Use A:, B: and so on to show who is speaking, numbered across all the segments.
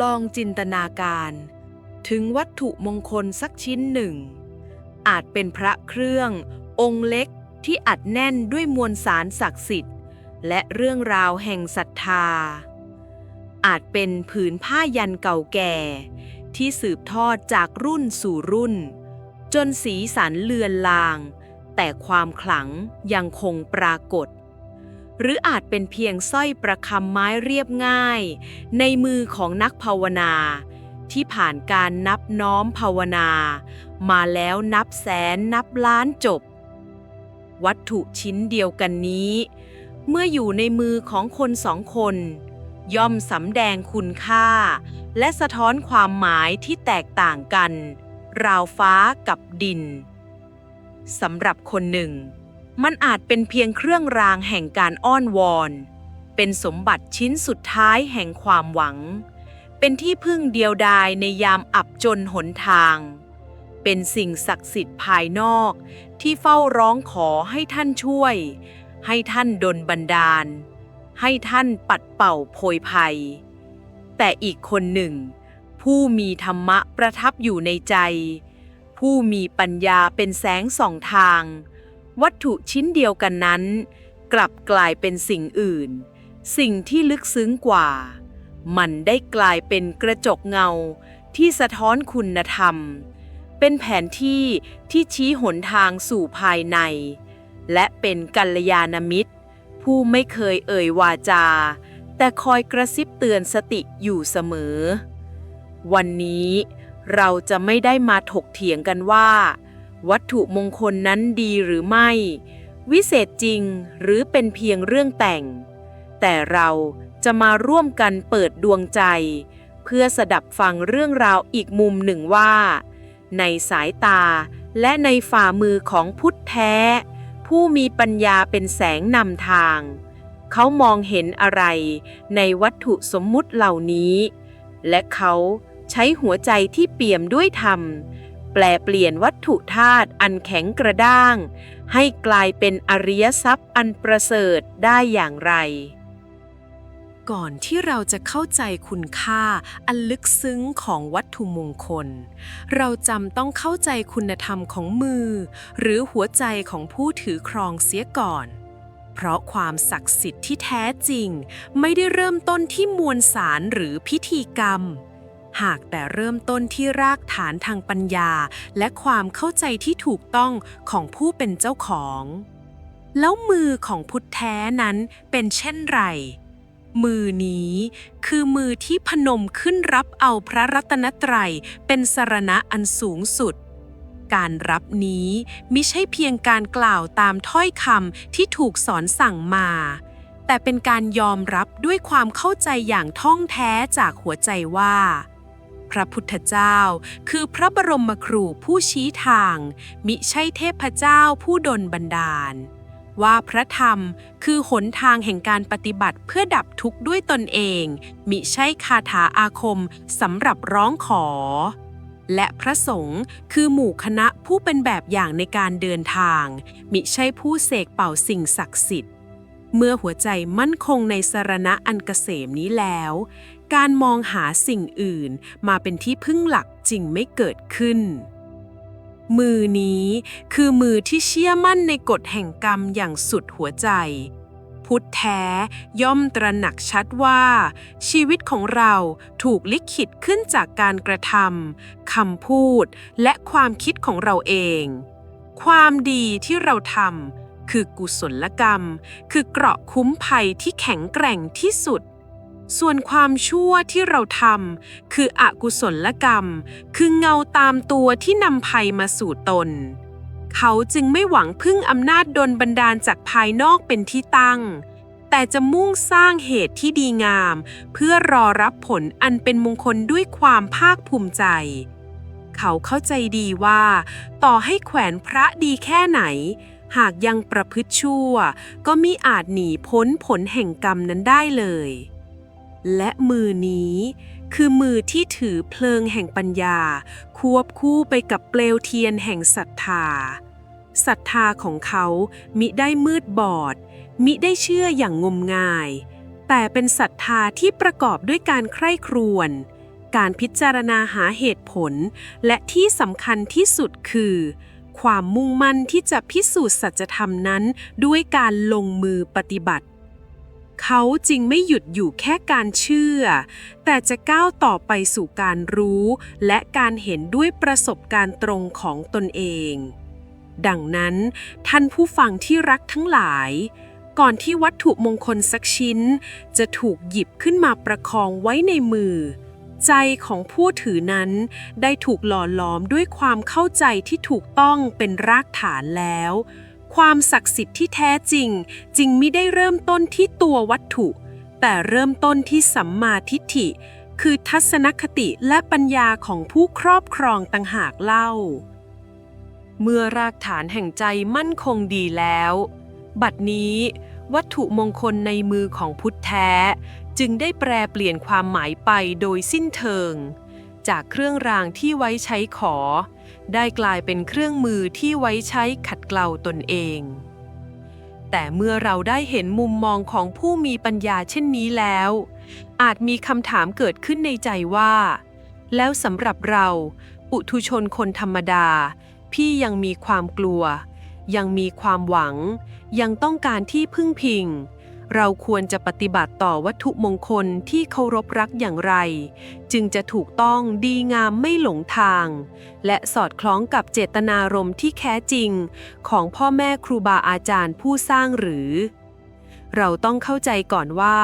A: ลองจินตนาการ ถึงวัตถุมงคลสักชิ้นหนึ่ง อาจเป็นพระเครื่อง องค์เล็กที่อัดแน่นด้วยมวลสารศักดิ์สิทธิ์ และเรื่องราวแห่งศรัทธา อาจเป็นผืนผ้ายันเก่าแก่ ที่สืบทอดจากรุ่นสู่รุ่น จนสีสันเลือนลาง แต่ความขลังยังคงปรากฏ หรืออาจเป็นเพียงสร้อยประคำไม้เรียบง่าย ในมือของนักภาวนา ที่ผ่านการนับน้อมภาวนา มาแล้วนับแสนนับล้านจบ วัตถุชิ้นเดียวกันนี้ เมื่ออยู่ในมือของคนสองคน ย่อมสำแดงคุณค่า และสะท้อนความหมายที่แตกต่างกัน ราวฟ้ากับดินสำหรับคนหนึ่ง มันอาจเป็นเพียงเครื่องรางแห่งการอ้อนวอน เป็นสมบัติชิ้นสุดท้ายแห่งความหวัง เป็นที่พึ่งเดียวดายในยามอับจนหนทาง เป็นสิ่งศักดิ์สิทธิ์ภายนอกที่เฝ้าร้องขอให้ท่านช่วย ให้ท่านดลบันดาล ให้ท่านปัดเป่าโพยภัย แต่อีกคนหนึ่ง ผู้มีธรรมะประทับอยู่ในใจ ผู้มีปัญญาเป็นแสงส่องทาง วัตถุชิ้นเดียวกันนั้น กลับกลายเป็นสิ่งอื่น สิ่งที่ลึกซึ้งกว่า มันได้กลายเป็นกระจกเงาที่สะท้อนคุณธรรม เป็นแผนที่ที่ชี้หนทางสู่ภายใน และเป็นกัลยาณมิตร ผู้ไม่เคยเอ่ยวาจา แต่คอยกระซิบเตือนสติอยู่เสมอ วันนี้เราจะไม่ได้มาถกเถียงกันว่า วัตถุมงคลนั้นดีหรือไม่ วิเศษจริงหรือเป็นเพียงเรื่องแต่ง แต่เราจะมาร่วมกันเปิดดวงใจ เพื่อสดับฟังเรื่องราวอีกมุมหนึ่งว่า ในสายตาและในฝ่ามือของพุทธแท้ ผู้มีปัญญาเป็นแสงนำทาง เขามองเห็นอะไรในวัตถุสมมุติเหล่านี้ และเขาใช้หัวใจที่เปี่ยมด้วยธรรม แปลเปลี่ยนวัตถุธาตุอันแข็งกระด้าง ให้กลายเป็นอริยทรัพย์อันประเสริฐได้อย่างไร
B: ก่อนที่เราจะเข้าใจคุณค่าอันลึกซึ้งของวัตถุมงคล เราจำต้องเข้าใจคุณธรรมของมือ หรือหัวใจของผู้ถือครองเสียก่อนเพราะความศักดิ์สิทธิ์ที่แท้จริง ไม่ได้เริ่มต้นที่มวลสารหรือพิธีกรรม หากแต่เริ่มต้นที่รากฐานทางปัญญา และความเข้าใจที่ถูกต้องของผู้เป็นเจ้าของ แล้วมือของพุทธแท้นั้นเป็นเช่นไร มือนี้คือมือที่พนมขึ้นรับเอาพระรัตนตรัยเป็นสรณะอันสูงสุด การรับนี้มิใช่เพียงการกล่าวตามถ้อยคำที่ถูกสอนสั่งมาแต่เป็นการยอมรับด้วยความเข้าใจอย่างท่องแท้จากหัวใจว่า พระพุทธเจ้า คือพระบรมครูผู้ชี้ทาง มิใช่เทพเจ้าผู้ดลบันดาล ว่าพระธรรมคือหนทางแห่งการปฏิบัติเพื่อดับทุกข์ด้วยตนเอง มิใช่คาถาอาคมสำหรับร้องขอ และพระสงฆ์คือหมู่คณะผู้เป็นแบบอย่างในการเดินทาง มิใช่ผู้เสกเป่าสิ่งศักดิ์สิทธิ์ เมื่อหัวใจมั่นคงในสรณะอันเกษมนี้แล้ว การมองหาสิ่งอื่นมาเป็นที่พึ่งหลักจริงไม่เกิดขึ้น มือนี้คือมือที่เชื่อมั่นในกฎแห่งกรรมอย่างสุดหัวใจ พุทธแท้ย่อมตระหนักชัดว่า ชีวิตของเราถูกลิขิตขึ้นจากการกระทำคำพูดและความคิดของเราเอง ความดีที่เราทำ คือกุศลกรรม คือเกราะคุ้มภัยที่แข็งแกร่งที่สุด ส่วนความชั่วที่เราทำคืออกุศลกรรม คือเงาตามตัวที่นำภัยมาสู่ตน เขาจึงไม่หวังพึ่งอำนาจดลบันดาลจากภายนอกเป็นที่ตั้ง แต่จะมุ่งสร้างเหตุที่ดีงาม เพื่อรอรับผลอันเป็นมงคลด้วยความภาคภูมิใจเขาเข้าใจดีว่า ต่อให้แขวนพระดีแค่ไหน หากยังประพฤติชั่ว ก็มิอาจหนีพ้นผลแห่งกรรมนั้นได้เลย และมือนี้คือมือที่ถือเพลิงแห่งปัญญา ควบคู่ไปกับเปลวเทียนแห่งศรัทธาศรัทธาของเขามิได้มืดบอด มิได้เชื่ออย่างงมงาย แต่เป็นศรัทธาที่ประกอบด้วยการใคร่ครวญการพิจารณาหาเหตุผล และที่สำคัญที่สุดคือ ความมุ่งมั่นที่จะพิสูจน์สัจธรรมนั้นด้วยการลงมือปฏิบัติ เขาจึงไม่หยุดอยู่แค่การเชื่อ แต่จะก้าวต่อไปสู่การรู้ และการเห็นด้วยประสบการณ์ตรงของตนเอง ดังนั้น ท่านผู้ฟังที่รักทั้งหลายก่อนที่วัตถุมงคลสักชิ้น จะถูกหยิบขึ้นมาประคองไว้ในมือ ใจของผู้ถือนั้น ได้ถูกหล่อหลอมด้วยความเข้าใจที่ถูกต้องเป็นรากฐานแล้ว ความศักดิ์สิทธิ์ที่แท้จริงจึงไม่ได้เริ่มต้นที่ตัววัตถุ แต่เริ่มต้นที่สัมมาทิฏฐิ คือทัศนคติและปัญญาของผู้ครอบครองต่างหากเล่า เมื่อรากฐานแห่งใจมั่นคงดีแล้ว บัดนี้วัตถุมงคลในมือของพุทธแท้ จึงได้แปรเปลี่ยนความหมายไปโดยสิ้นเชิง จากเครื่องรางที่ไว้ใช้ขอ ได้กลายเป็นเครื่องมือที่ไว้ใช้ขัดเกลาตนเอง แต่เมื่อเราได้เห็นมุมมองของผู้มีปัญญาเช่นนี้แล้ว อาจมีคำถามเกิดขึ้นในใจว่า แล้วสำหรับเรา ปุถุชนคนธรรมดา พี่ยังมีความกลัว ยังมีความหวัง ยังต้องการที่พึ่งพิง เราควรจะปฏิบัติต่อวัตถุมงคลที่เคารพรักอย่างไร จึงจะถูกต้องดีงามไม่หลงทาง และสอดคล้องกับเจตนารมณ์ที่แท้จริง ของพ่อแม่ครูบาอาจารย์ผู้สร้างหรือ เราต้องเข้าใจก่อนว่า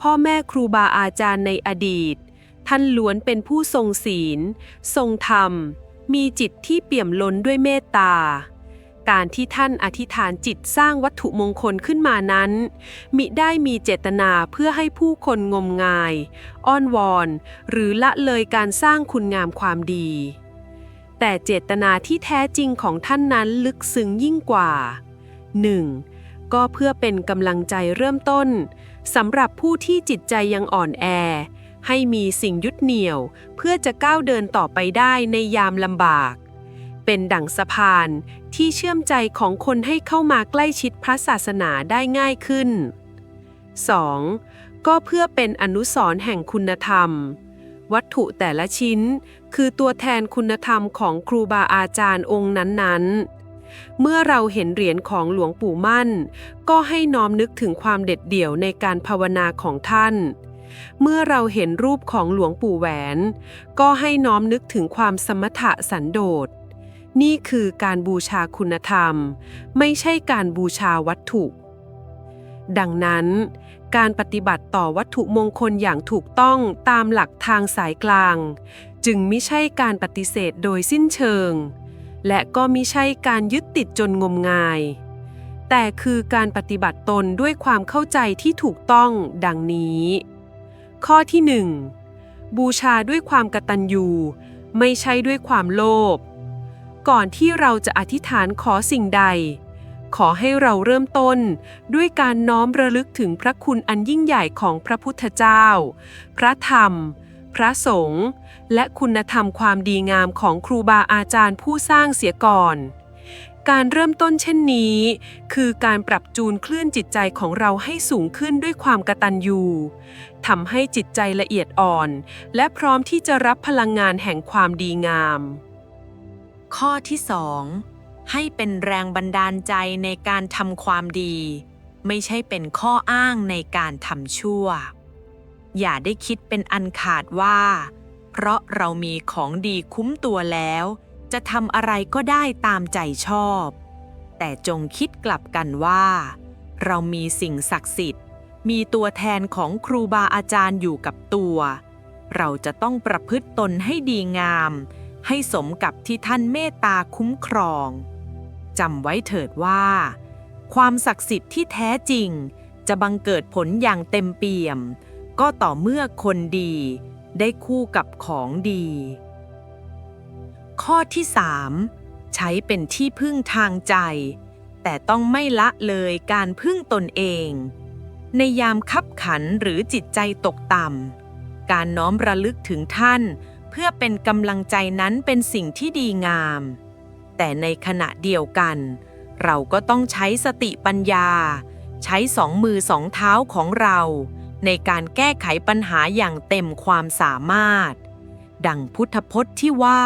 B: พ่อแม่ครูบาอาจารย์ในอดีต ท่านล้วนเป็นผู้ทรงศีล ทรงธรรม มีจิตที่เปี่ยมล้นด้วยเมตตา การที่ท่านอธิษฐานจิตสร้างวัตถุมงคลขึ้นมานั้น มิได้มีเจตนาเพื่อให้ผู้คนงมงาย อ้อนวอน หรือละเลยการสร้างคุณงามความดี แต่เจตนาที่แท้จริงของท่านนั้นลึกซึ้งยิ่งกว่า 1. ก็เพื่อเป็นกำลังใจเริ่มต้นสำหรับผู้ที่จิตใจยังอ่อนแอ ให้มีสิ่งยึดเหนี่ยว เพื่อจะก้าวเดินต่อไปได้ในยามลำบาก เป็นดั่งสะพาน ที่เชื่อมใจของคนให้เข้ามาใกล้ชิดพระศาสนาได้ง่ายขึ้น 2. ก็เพื่อเป็นอนุสรณ์แห่งคุณธรรม วัตถุแต่ละชิ้น คือตัวแทนคุณธรรมของครูบาอาจารย์องค์นั้นๆเมื่อเราเห็นเหรียญของหลวงปู่มั่น ก็ให้น้อมนึกถึงความเด็ดเดี่ยวในการภาวนาของท่าน เมื่อเราเห็นรูปของหลวงปู่แหวน ก็ให้น้อมนึกถึงความสมถะสันโดษ นี่คือการบูชาคุณธรรม ไม่ใช่การบูชาวัตถุ ดังนั้น การปฏิบัติต่อวัตถุมงคลอย่างถูกต้องตามหลักทางสายกลาง จึงไม่ใช่การปฏิเสธโดยสิ้นเชิง และก็มิใช่การยึดติดจนงมงาย แต่คือการปฏิบัติตนด้วยความเข้าใจที่ถูกต้องดังนี้ ข้อที่หนึ่งบูชาด้วยความกตัญญู ไม่ใช่ด้วยความโลภ ก่อนที่เราจะอธิษฐานขอสิ่งใด ขอให้เราเริ่มต้นด้วยการน้อมระลึกถึงพระคุณอันยิ่งใหญ่ของพระพุทธเจ้า พระธรรม พระสงฆ์และคุณธรรมความดีงามของครูบาอาจารย์ผู้สร้างเสียก่อน การเริ่มต้นเช่นนี้ คือการปรับจูนคลื่นจิตใจของเราให้สูงขึ้นด้วยความกตัญญูทำให้จิตใจละเอียดอ่อน และพร้อมที่จะรับพลังงานแห่งความดีงาม
A: ข้อที่2ให้เป็นแรงบันดาลใจในการทำความดี ไม่ใช่เป็นข้ออ้างในการทำชั่ว อย่าได้คิดเป็นอันขาดว่า เพราะเรามีของดีคุ้มตัวแล้ว จะทำอะไรก็ได้ตามใจชอบ แต่จงคิดกลับกันว่า เรามีสิ่งศักดิ์สิทธิ์ มีตัวแทนของครูบาอาจารย์อยู่กับตัว เราจะต้องประพฤติตนให้ดีงาม ให้สมกับที่ท่านเมตตาคุ้มครองจำไว้เถิดว่า ความศักดิ์สิทธิ์ที่แท้จริง จะบังเกิดผลอย่างเต็มเปี่ยม ก็ต่อเมื่อคนดี ได้คู่กับของดี ข้อที่ 3 ใช้เป็นที่พึ่งทางใจ แต่ต้องไม่ละเลยการพึ่งตนเอง ในยามคับขันหรือจิตใจตกต่ำการน้อมระลึกถึงท่าน เพื่อเป็นกำลังใจนั้นเป็นสิ่งที่ดีงาม แต่ในขณะเดียวกัน เราก็ต้องใช้สติปัญญา ใช้สองมือสองเท้าของเรา ในการแก้ไขปัญหาอย่างเต็มความสามารถ ดังพุทธพจน์ที่ว่า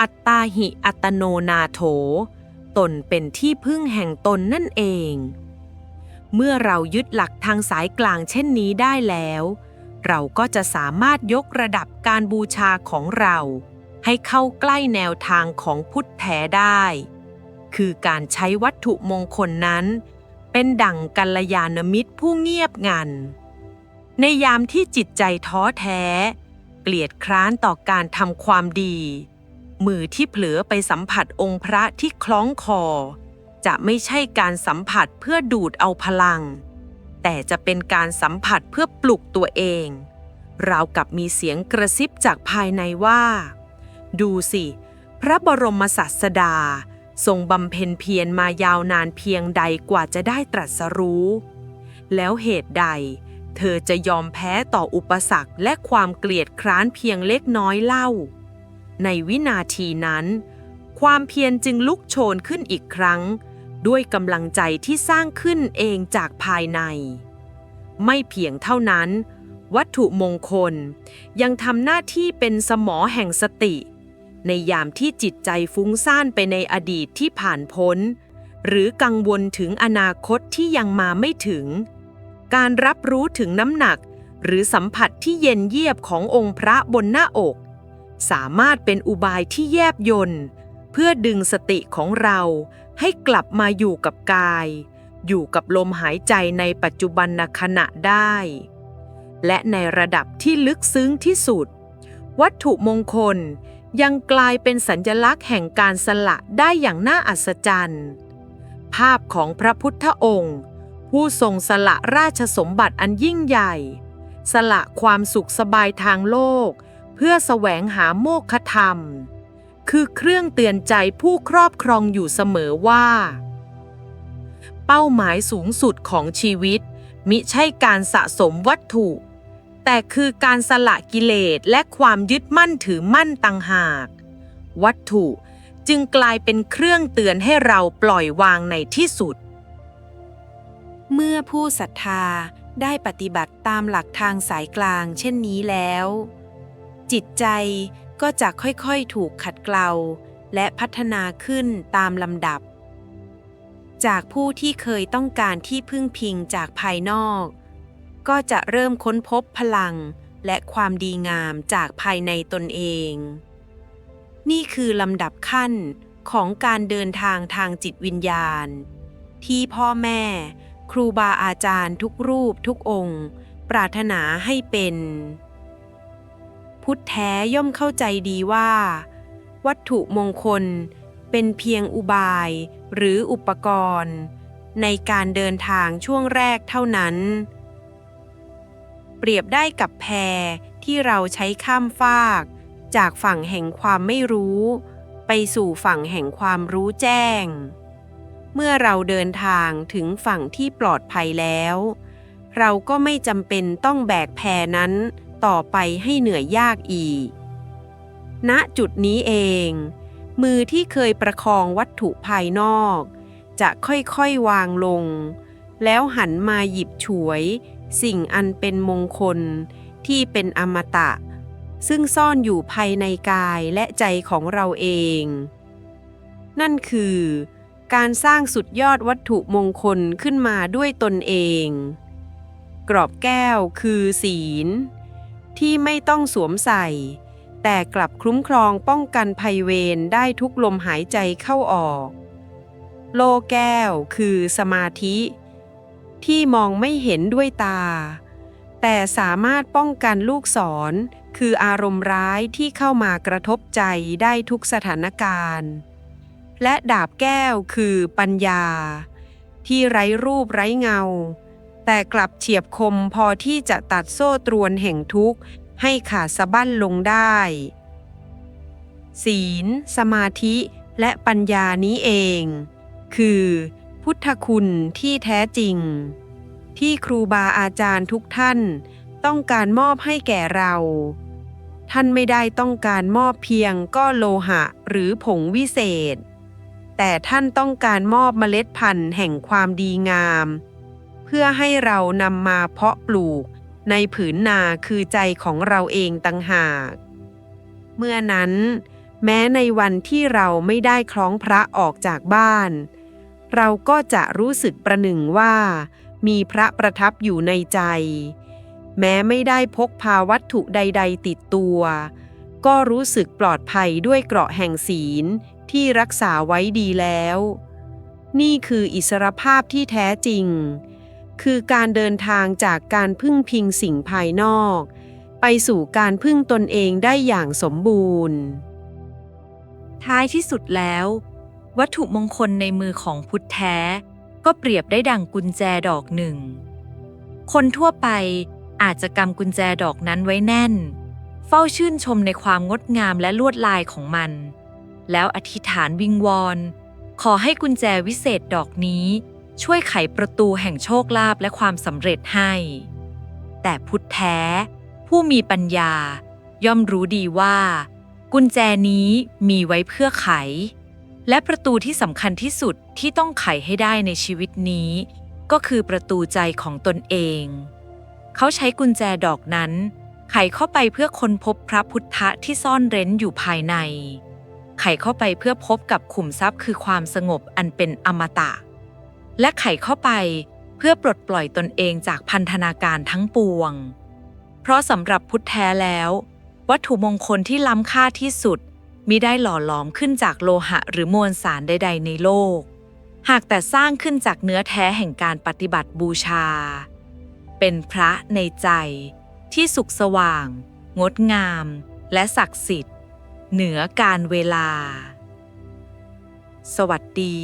A: อัตตาหิอัตโนนาโถ ตนเป็นที่พึ่งแห่งตนนั่นเอง เมื่อเรายึดหลักทางสายกลางเช่นนี้ได้แล้ว เราก็จะสามารถยกระดับการบูชาของเรา ให้เข้าใกล้แนวทางของพุทธแท้ได้ คือการใช้วัตถุมงคลนั้น เป็นดั่งกัลยาณมิตรผู้เงียบงัน ในยามที่จิตใจท้อแท้ เกลียดคร้านต่อการทำความดี มือที่เผลอไปสัมผัสองค์พระที่คล้องคอ จะไม่ใช่การสัมผัสเพื่อดูดเอาพลัง แต่จะเป็นการสัมผัสเพื่อปลุกตัวเอง ราวกับมีเสียงกระซิบจากภายในว่า ดูสิ พระบรมศาสดา ทรงบำเพ็ญเพียรมายาวนานเพียงใดกว่าจะได้ตรัสรู้ แล้วเหตุใด เธอจะยอมแพ้ต่ออุปสรรคและความเกลียดคร้านเพียงเล็กน้อยเล่า ในวินาทีนั้น ความเพียรจึงลุกโชนขึ้นอีกครั้ง ด้วยกำลังใจที่สร้างขึ้นเองจากภายใน ไม่เพียงเท่านั้น วัตถุมงคล ยังทำหน้าที่เป็นสมอแห่งสติ ในยามที่จิตใจฟุ้งซ่านไปในอดีตที่ผ่านพ้น หรือกังวลถึงอนาคตที่ยังมาไม่ถึง การรับรู้ถึงน้ำหนัก หรือสัมผัสที่เย็นเยียบขององค์พระบนหน้าอก สามารถเป็นอุบายที่แยบยนต์เพื่อดึงสติของเรา ให้กลับมาอยู่กับกาย อยู่กับลมหายใจในปัจจุบันขณะได้ และในระดับที่ลึกซึ้งที่สุด วัตถุมงคลยังกลายเป็นสัญลักษณ์แห่งการสละได้อย่างน่าอัศจรรย์ ภาพของพระพุทธองค์ ผู้ทรงสละราชสมบัติอันยิ่งใหญ่ สละความสุขสบายทางโลก เพื่อแสวงหาโมฆะธรรม คือเครื่องเตือนใจผู้ครอบครองอยู่เสมอว่า เป้าหมายสูงสุดของชีวิต มิใช่การสะสมวัตถุ แต่คือการสละกิเลสและความยึดมั่นถือมั่นต่างหาก วัตถุจึงกลายเป็นเครื่องเตือนให้เราปล่อยวางในที่สุด
C: เมื่อผู้ศรัทธาได้ปฏิบัติตามหลักทางสายกลางเช่นนี้แล้ว จิตใจ ก็จะค่อยๆถูกขัดเกลา และพัฒนาขึ้นตามลำดับ จากผู้ที่เคยต้องการที่พึ่งพิงจากภายนอก ก็จะเริ่มค้นพบพลังและความดีงามจากภายในตนเอง นี่คือลำดับขั้นของการเดินทางทางจิตวิญญาณ ที่พ่อแม่ ครูบาอาจารย์ทุกรูปทุกองค์ ปรารถนาให้เป็น พุทธแท้ย่อมเข้าใจดีว่า วัตถุมงคลเป็นเพียงอุบายหรืออุปกรณ์ ในการเดินทางช่วงแรกเท่านั้น เปรียบได้กับแพที่เราใช้ข้ามฟาก จากฝั่งแห่งความไม่รู้ ไปสู่ฝั่งแห่งความรู้แจ้ง เมื่อเราเดินทางถึงฝั่งที่ปลอดภัยแล้ว เราก็ไม่จำเป็นต้องแบกแพนั้น ต่อไปให้เหนื่อยยากอีก ณจุดนี้เอง มือที่เคยประคองวัตถุภายนอก จะค่อยๆวางลง แล้วหันมาหยิบฉวย สิ่งอันเป็นมงคลที่เป็นอมตะ ซึ่งซ่อนอยู่ภายในกายและใจของเราเอง นั่นคือ การสร้างสุดยอดวัตถุมงคลขึ้นมาด้วยตนเองกรอบแก้วคือศีล ที่ไม่ต้องสวมใส่ แต่กลับคุ้มครองป้องกันภัยเวรได้ทุกลมหายใจเข้าออก โลแก้วคือสมาธิ ที่มองไม่เห็นด้วยตา แต่สามารถป้องกันลูกศร คืออารมณ์ร้ายที่เข้ามากระทบใจได้ทุกสถานการณ์ และดาบแก้วคือปัญญา ที่ไร้รูปไร้เงา แต่กลับเฉียบคมพอที่จะตัดโซ่ตรวนแห่งทุกข์ ให้ขาดสะบั้นลงได้ ศีล สมาธิและปัญญานี้เอง คือ พุทธคุณที่แท้จริง ที่ครูบาอาจารย์ทุกท่านต้องการมอบให้แก่เรา ท่านไม่ได้ต้องการมอบเพียงก้อนโลหะหรือผงวิเศษ แต่ท่านต้องการมอบเมล็ดพันธุ์แห่งความดีงาม พื่อให้เรานำมาเพาะปลูก ในผืนนาคือใจของเราเองต่างหาก เมื่อนั้น แม้ในวันที่เราไม่ได้คล้องพระออกจากบ้าน เราก็จะรู้สึกประหนึ่งว่า มีพระประทับอยู่ในใจ แม้ไม่ได้พกพาวัตถุใด ๆ ติดตัว ก็รู้สึกปลอดภัยด้วยเกราะแห่งศีลที่รักษาไว้ดีแล้ว นี่คืออิสรภาพที่แท้จริง คือการเดินทางจากการพึ่งพิงสิ่งภายนอก ไปสู่การพึ่งตนเองได้อย่างสมบูรณ์
A: ท้ายที่สุดแล้ว วัตถุมงคลในมือของพุทธแท้ ก็เปรียบได้ดั่งกุญแจดอกหนึ่ง คนทั่วไปอาจจะกำกุญแจดอกนั้นไว้แน่น เฝ้าชื่นชมในความงดงามและลวดลายของมัน แล้วอธิษฐานวิงวอนขอให้กุญแจวิเศษดอกนี้ ช่วยไขประตูแห่งโชคลาภและความสำเร็จให้ แต่พุทธแท้ ผู้มีปัญญา ย่อมรู้ดีว่า กุญแจนี้มีไว้เพื่อไข และประตูที่สำคัญที่สุดที่ต้องไขให้ได้ในชีวิตนี้ ก็คือประตูใจของตนเอง เขาใช้กุญแจดอกนั้น ไขเข้าไปเพื่อค้นพบพระพุทธะที่ซ่อนเร้นอยู่ภายใน ไขเข้าไปเพื่อพบกับขุมทรัพย์คือความสงบอันเป็นอมตะ และไขเข้าไปเพื่อปลดปล่อยตนเองจากพันธนาการทั้งปวง เพราะสำหรับพุทธแท้แล้ว วัตถุมงคลที่ล้ำค่าที่สุดมิได้หล่อหลอมขึ้นจากโลหะหรือมวลสารใด ๆ ในโลก หากแต่สร้างขึ้นจากเนื้อแท้แห่งการปฏิบัติบูชา เป็นพระในใจ ที่สุขสว่าง งดงาม และศักดิ์สิทธิ์ เหนือการเวลา สวัสดี